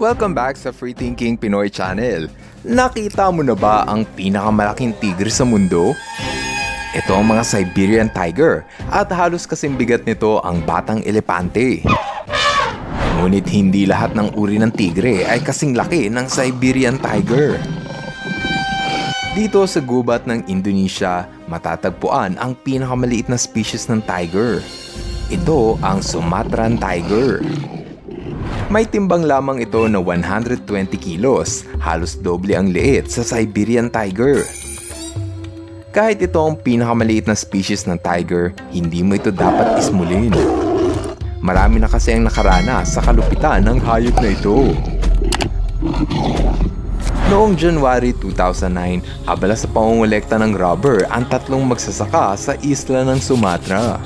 Welcome back sa Free Thinking Pinoy Channel. Nakita mo na ba ang pinakamalaking tigre sa mundo? Ito ang mga Siberian Tiger at halos kasing bigat nito ang batang elepante. Ngunit hindi lahat ng uri ng tigre ay kasing laki ng Siberian Tiger. Dito sa gubat ng Indonesia, matatagpuan ang pinakamaliit na species ng tiger. Ito ang Sumatran Tiger. May timbang lamang ito na 120 kilos, halos doble ang liit sa Siberian Tiger. Kahit ito ang pinakamaliit na species ng tiger, hindi mo ito dapat ismulin. Marami na kasi ang nakaranas sa kalupitan ng hayop na ito. Noong January 2009, abala sa pangungulekta ng rubber ang tatlong magsasaka sa isla ng Sumatra.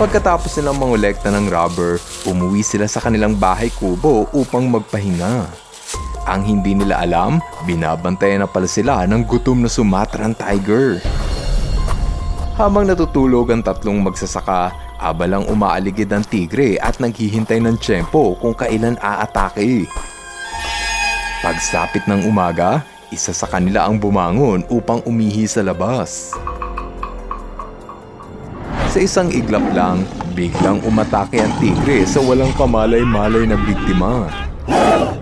Pagkatapos nilang mangolekta ng rubber, umuwi sila sa kanilang bahay kubo upang magpahinga. Ang hindi nila alam, binabantayan na pala sila ng gutom na Sumatran tiger. Habang natutulog ang tatlong magsasaka, abalang umaaligid ang tigre at naghihintay ng tiyempo kung kailan aatake. Pagsapit ng umaga, isa sa kanila ang bumangon upang umihi sa labas. Sa isang iglap lang, biglang umatake ang tigre sa walang kamalay-malay na biktima.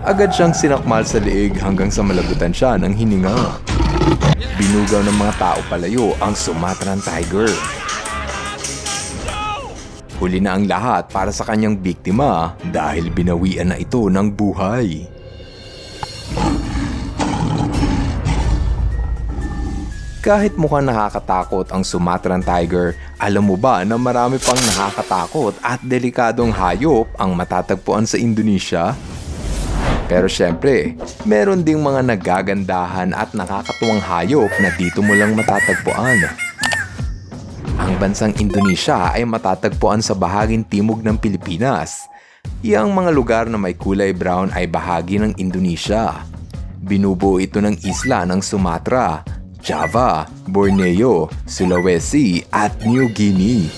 Agad siyang sinakmal sa liig hanggang sa malagutan siya ng hininga. Binugaw ng mga tao palayo ang Sumatran Tiger. Huli na ang lahat para sa kanyang biktima dahil binawian na ito ng buhay. Kahit mukhang nakakatakot ang Sumatran Tiger, alam mo ba na marami pang nakakatakot at delikadong hayop ang matatagpuan sa Indonesia? Pero syempre, meron ding mga nagagandahan at nakakatuwang hayop na dito mo lang matatagpuan. Ang bansang Indonesia ay matatagpuan sa bahaging timog ng Pilipinas. Iyang mga lugar na may kulay brown ay bahagi ng Indonesia. Binubuo ito ng isla ng Sumatra, Java, Borneo, Sulawesi at New Guinea.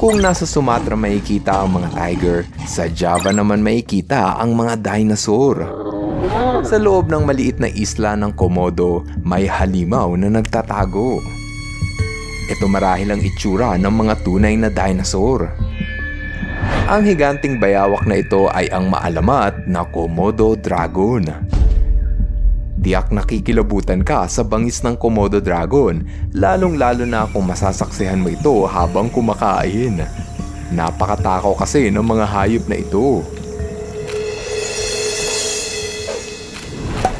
Kung nasa Sumatra makikita ang mga tiger, sa Java naman makikita ang mga dinosaur. Sa loob ng maliit na isla ng Komodo, may halimaw na nagtatago. Ito marahil ang itsura ng mga tunay na dinosaur. Ang higanting bayawak na ito ay ang maalamat na Komodo Dragon. Diyak nakikilabutan ka sa bangis ng Komodo Dragon, lalong-lalo na kung masasaksihan mo ito habang kumakain. Napakatakaw kasi ng mga hayop na ito.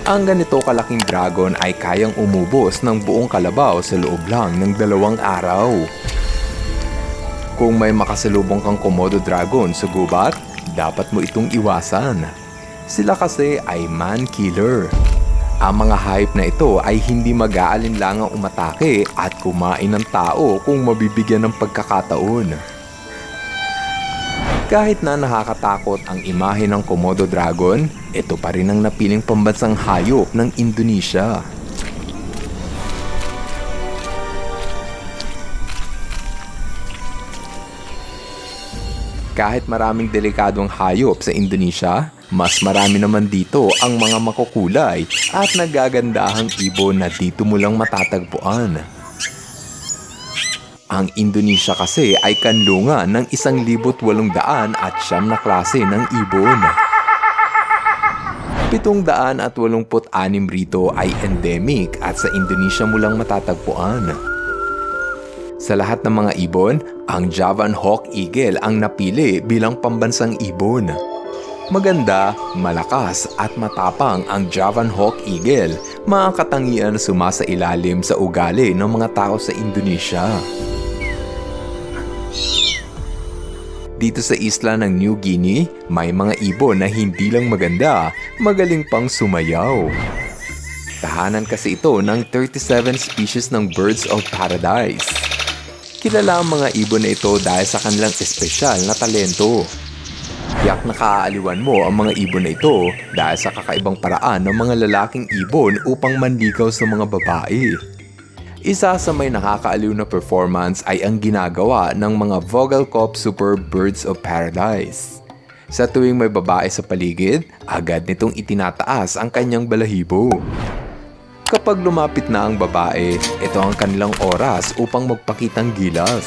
Ang ganito kalaking dragon ay kayang umubos ng buong kalabaw sa loob lang ng dalawang araw. Kung may makasalubong kang Komodo Dragon sa gubat, dapat mo itong iwasan. Sila kasi ay man-killer. Ang mga hayop na ito ay hindi mag-aalinlangang umatake at kumain ng tao kung mabibigyan ng pagkakataon. Kahit na nakakatakot ang imahe ng Komodo Dragon, ito pa rin ang napiling pambansang hayop ng Indonesia. Kahit maraming delikadong hayop sa Indonesia, mas marami naman dito ang mga makukulay at nagagandahang ibon na dito mo lang matatagpuan. Ang Indonesia kasi ay kanlungan ng isang libot walong daan at siyam na klase ng ibon. Pitong daan at walumput anim rito ay endemic at sa Indonesia mo lang matatagpuan. Sa lahat ng mga ibon, ang Javan Hawk Eagle ang napili bilang pambansang ibon. Maganda, malakas at matapang ang Javan Hawk Eagle, mga katangian sumasa ilalim sa ugali ng mga tao sa Indonesia. Dito sa isla ng New Guinea, may mga ibon na hindi lang maganda, magaling pang sumayaw. Tahanan kasi ito ng 37 species ng birds of paradise. Kilala ang mga ibon na ito dahil sa kanilang espesyal na talento. Tiyak nakaaaliwan mo ang mga ibon na ito dahil sa kakaibang paraan ng mga lalaking ibon upang manligaw sa mga babae. Isa sa may nakakaaliw na performance ay ang ginagawa ng mga Vogelkop Super Birds of Paradise. Sa tuwing may babae sa paligid, agad nitong itinataas ang kanyang balahibo. Kapag lumapit na ang babae, ito ang kanilang oras upang magpakitang gilas.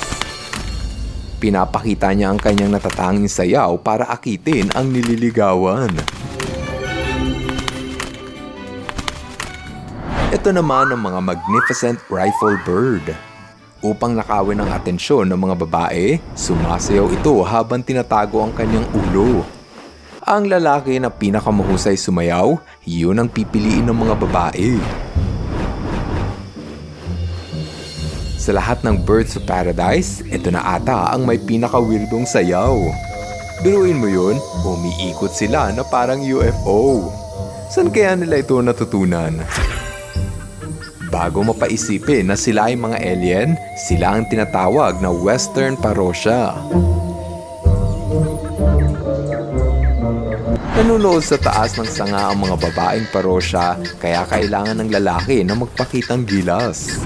Pinapakita niya ang kanyang natatanging sayaw para akitin ang nililigawan. Ito naman ang mga magnificent rifle bird. Upang nakawin ang atensyon ng mga babae, sumasayaw ito habang tinatago ang kanyang ulo. Ang lalaki na pinakamahusay sumayaw, yun ang pipiliin ng mga babae. Sa lahat ng Birds of Paradise, ito na ata ang may pinakawirdong sayaw. Biruin mo yun, umiikot sila na parang UFO. San kaya nila ito natutunan? Bago mapaisipin na sila ay mga alien, sila ang tinatawag na Western Parosya. Nanunood sa taas ng sanga ang mga babaeng parosya, kaya kailangan ng lalaki na magpakitang gilas.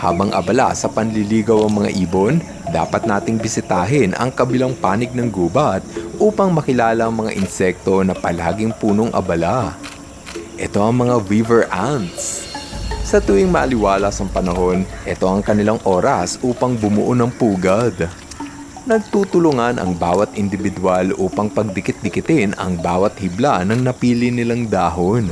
Habang abala sa panliligaw ang mga ibon, dapat nating bisitahin ang kabilang panig ng gubat upang makilala ang mga insekto na palaging punong abala. Ito ang mga weaver ants. Sa tuwing maaliwalas ang panahon, ito ang kanilang oras upang bumuo ng pugad. Nagtutulungan ang bawat individual upang pagdikit-dikitin ang bawat hibla ng napili nilang dahon.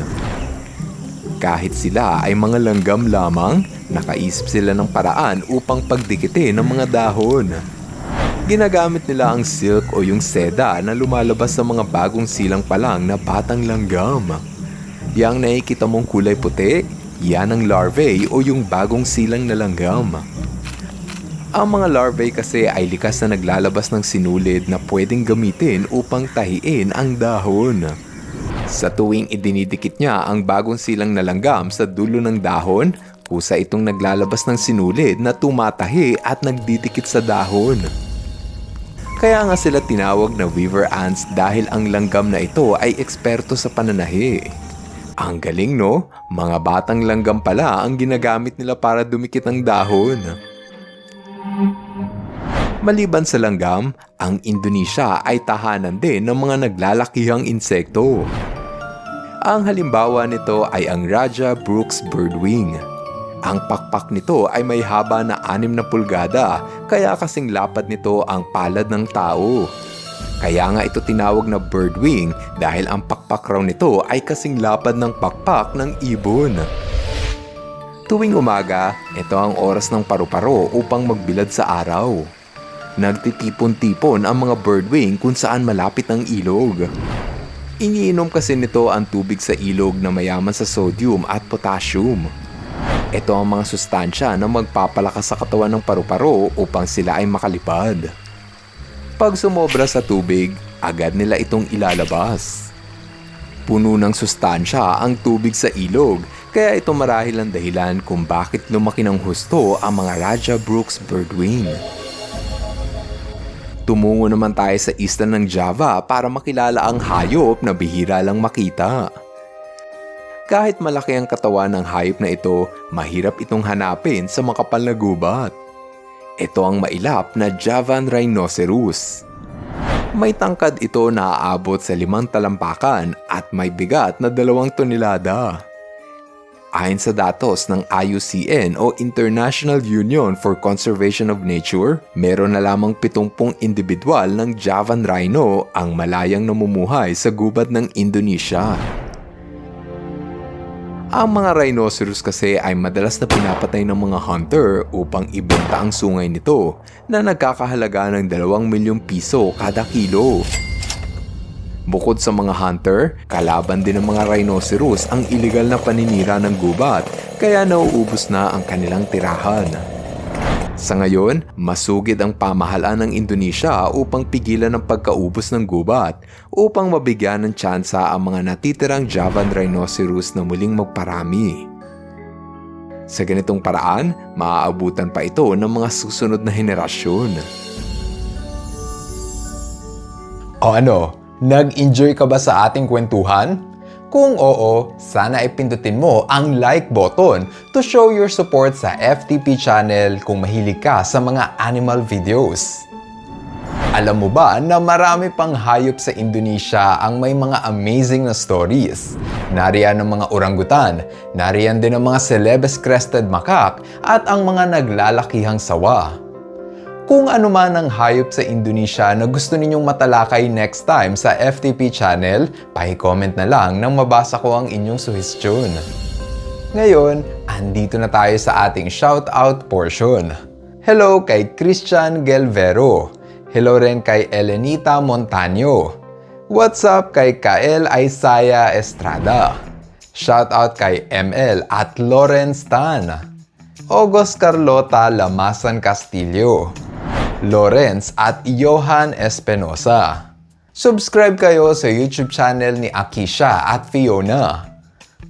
Kahit sila ay mga langgam lamang, nakaisip sila ng paraan upang pagdikitin ang mga dahon. Ginagamit nila ang silk o yung seda na lumalabas sa mga bagong silang pa lang na batang langgam. Yang nakikita mong kulay puti, yan ang larvae o yung bagong silang na langgam. Ang mga larvae kasi ay likas na naglalabas ng sinulid na pwedeng gamitin upang tahiin ang dahon. Sa tuwing idinidikit niya ang bagong silang na langgam sa dulo ng dahon, kusa itong naglalabas ng sinulid na tumatahi at nagdidikit sa dahon. Kaya nga sila tinawag na weaver ants dahil ang langgam na ito ay eksperto sa pananahi. Ang galing no? Mga batang langgam pala ang ginagamit nila para dumikit ang dahon. Maliban sa langgam, ang Indonesia ay tahanan din ng mga naglalakihang insekto. Ang halimbawa nito ay ang Raja Brooks Birdwing. Ang pakpak nito ay may haba na 6 na pulgada, kaya kasing lapad nito ang palad ng tao. Kaya nga ito tinawag na birdwing dahil ang pakpak raw nito ay kasing lapad ng pakpak ng ibon. Tuwing umaga, ito ang oras ng paru-paro upang magbilad sa araw. Nagtitipon-tipon ang mga birdwing kung saan malapit ang ilog. Iniinom kasi nito ang tubig sa ilog na mayaman sa sodium at potassium. Ito ang mga sustansya na magpapalakas sa katawan ng paru-paro upang sila ay makalipad. Pag sumobra sa tubig, agad nila itong ilalabas. Puno ng sustansya ang tubig sa ilog, kaya ito marahil ang dahilan kung bakit lumaki ng husto ang mga Raja Brooks birdwing. Tumungo naman tayo sa isla ng Java para makilala ang hayop na bihira lang makita. Kahit malaki ang katawan ng hayop na ito, mahirap itong hanapin sa makapal na gubat. Ito ang mailap na Javan Rhinoceros. May tangkad ito na aabot sa limang talampakan at may bigat na dalawang tonelada. Ayon sa datos ng IUCN o International Union for Conservation of Nature, meron na lamang 70 individual ng Javan Rhino ang malayang namumuhay sa gubat ng Indonesia. Ang mga rhinoceros kasi ay madalas na pinapatay ng mga hunter upang ibenta ang sungay nito na nagkakahalaga ng 2 milyong piso kada kilo. Bukod sa mga hunter, kalaban din ng mga rhinoceros ang illegal na paninira ng gubat kaya nauubos na ang kanilang tirahan. Sa ngayon, masugid ang pamahalaan ng Indonesia upang pigilan ang pagkaubos ng gubat upang mabigyan ng tsansa ang mga natitirang Javan rhinoceros na muling magparami. Sa ganitong paraan, maaabutan pa ito ng mga susunod na henerasyon. O ano, nag-enjoy ka ba sa ating kwentuhan? Kung oo, sana ipindutin mo ang like button to show your support sa FTP channel kung mahilig ka sa mga animal videos. Alam mo ba na marami pang hayop sa Indonesia ang may mga amazing na stories? Nariyan ang mga orangutan, nariyan din ang mga celebes crested macaque at ang mga naglalakihang sawa. Kung ano man ang hayop sa Indonesia na gusto ninyong matalakay next time sa FTP channel, pa-comment na lang nang mabasa ko ang inyong suhestyon. Ngayon, andito na tayo sa ating shoutout portion. Hello kay Christian Gelvero. Hello rin kay Elenita Montaño. What's up kay Kael Isaiah Estrada. Shoutout kay ML at Lawrence Tan. August Carlota Lamasan Castillo. Lawrence at Johan Espinosa. Subscribe kayo sa YouTube channel ni Akisha at Fiona.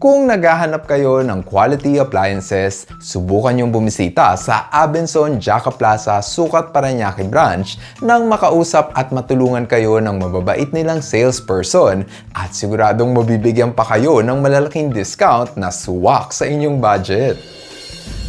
Kung naghahanap kayo ng quality appliances, subukan yung bumisita sa Abenson Jaca Plaza, Sukat Paranaque branch nang makausap at matulungan kayo ng mababait nilang salesperson at siguradong mabibigyan pa kayo ng malalaking discount na suwak sa inyong budget.